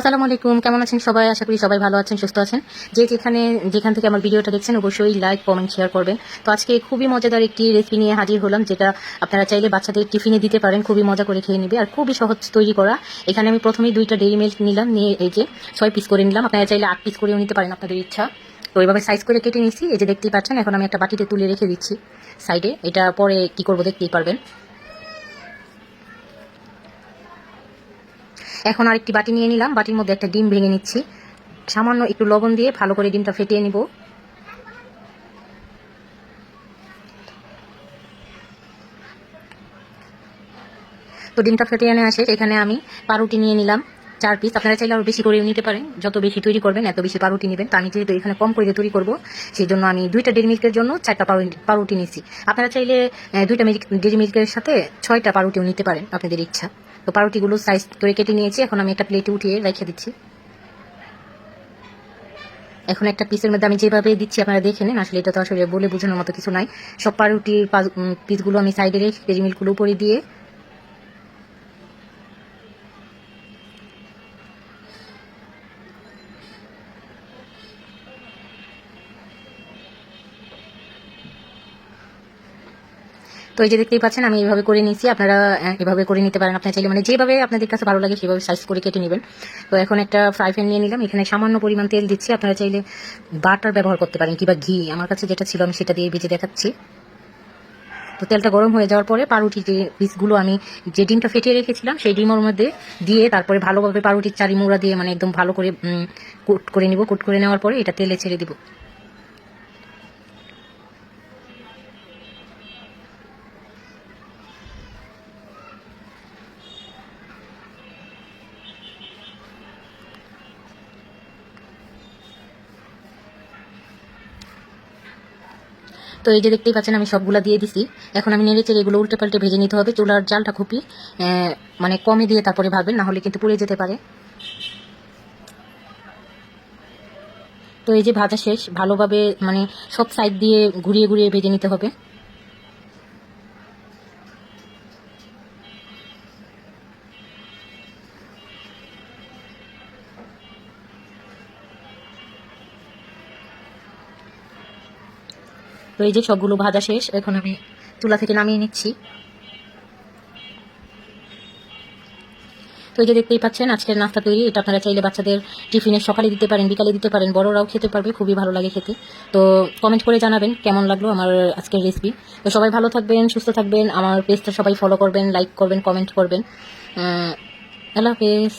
আসসালামু আলাইকুম, কেমন আছেন সবাই? আশা করি সবাই ভালো আছেন, সুস্থ আছেন। যে যেখানে, যেখান থেকে আমার ভিডিওটা দেখছেন, অবশ্যই লাইক কমেন্ট শেয়ার করবেন। তো আজকে খুবই মজাদার একটি রেসিপি নিয়ে হাজির হলাম, যেটা আপনারা চাইলে বাচ্চাদের টিফিনে দিতে পারেন, খুবই মজা করে খেয়ে নেবে, আর খুবই সহজ তৈরি করা। এখানে আমি প্রথমেই দুইটা ডেরি মিল্ক নিলাম, নিয়ে এই যে ছয় পিস করে নিলাম। আপনারা চাইলে আট পিস করেও নিতে পারেন, আপনাদের ইচ্ছা। তো এইভাবে সাইজ করে কেটে নিচ্ছি এই যে দেখতেই পাচ্ছেন, এখন আমি একটা বাটিতে তুলে রেখে দিচ্ছি সাইডে এটা পরে কি করব দেখতেই পারবেন। এখন আরেকটি বাটি নিয়ে নিলাম। বাটির মধ্যে একটা ডিম ভেঙে নিচ্ছি। সামান্য একটু লবণ দিয়ে ভালো করে ডিমটা ফেটিয়ে নিব। তো ডিমটা ফেটিয়ে নেওয়া শেষ। এখানে আমি পাউরুটি নিয়ে নিলাম। চার পিস আপনারা চাইলে আরও বেশি করেও নিতে পারেন। যত বেশি তৈরি করবেন, এত বেশি পাউরুটি নেবেন। তো আমি যেহেতু এখানে কম করে তৈরি করব সেই জন্য আমি দুইটা ডেরি মিল্কের জন্য চারটা পাউরুটি নিচ্ছি আপনারা চাইলে দুইটা ডেরি মিল্কের সাথে ছয়টা পাউরুটিও নিতে পারেন, আপনাদের ইচ্ছা। তো পাউরুটিগুলো সাইজ করে কেটে নিয়েছি। এখন আমি একটা প্লেটে উঠিয়ে রেখে দিচ্ছি। এখন একটা পিসের মধ্যে আমি যেভাবে দিচ্ছি, আপনারা দেখে নেন। আসলে এটা তো আসলে বলে বোঝানোর মতো কিছু নাই। সব পাউরুটির পিসগুলো আমি সাইডে রেখে পেরিমিলগুলো উপরে দিয়ে তো এই যে দেখতেই পাচ্ছেন, আমি এইভাবে করে নিয়েছি। আপনারা এভাবে করে নিতে পারেন। আপনার চাইলে মানে যেভাবে আপনাদের কাছে ভালো লাগে, সেভাবে সাইজ করে কেটে নেবেন। তো এখন একটা ফ্রাই প্যান নিয়ে নিলাম। এখানে সামান্য পরিমাণ তেল দিচ্ছি। আপনারা চাইলে বাটার ব্যবহার করতে পারেন কিংবা ঘি। আমার কাছে যেটা ছিল, আমি সেটা দিয়ে ভেজে দেখাচ্ছি। তো তেলটা গরম হয়ে যাওয়ার পরে পাউরুটি যে পিসগুলো আমি যে ডিমটা ফেটিয়ে রেখেছিলাম, সেই ডিমের মধ্যে দিয়ে তারপরে ভালোভাবে পাউরুটির চারি মোড়া দিয়ে মানে একদম ভালো করে কুট করে নিব। কুট করে নেওয়ার পরে এটা তেলে ছেড়ে দিব। তো এই যে দেখতেই পাচ্ছেন, আমি সবগুলো দিয়ে দিছি। এখন আমি নেড়ে চেড়ে এগুলো উল্টে পাল্টে ভেজে নিতে হবে। চুলার জালটা খুবই মানে কমে দিয়ে তারপরে ভাবেন না হলে কিন্তু পুড়ে যেতে পারে। তো এই যে ভাজা শেষ, ভালোভাবে মানে সব সাইড দিয়ে ঘুরিয়ে ঘুরিয়ে ভেজে নিতে হবে। তো এই যে সবগুলো ভাজা শেষ, এখন আমি চুলা থেকে নামিয়ে নিচ্ছি। তো এই যে দেখতেই পাচ্ছেন, আজকের নাস্তা তৈরি। এটা আপনারা চাইলে বাচ্চাদের টিফিনে সকালে দিতে পারেন, বিকালে দিতে পারেন, বড়রাও খেতে পারবে, খুবই ভালো লাগে খেতে। তো কমেন্ট করে জানাবেন কেমন লাগল আমার আজকের রেসিপি তো সবাই ভালো থাকবেন, সুস্থ থাকবেন, আমার পেজটা সবাই ফলো করবেন লাইক করবেন কমেন্ট করবেন। আল্লাহ হাফেজ।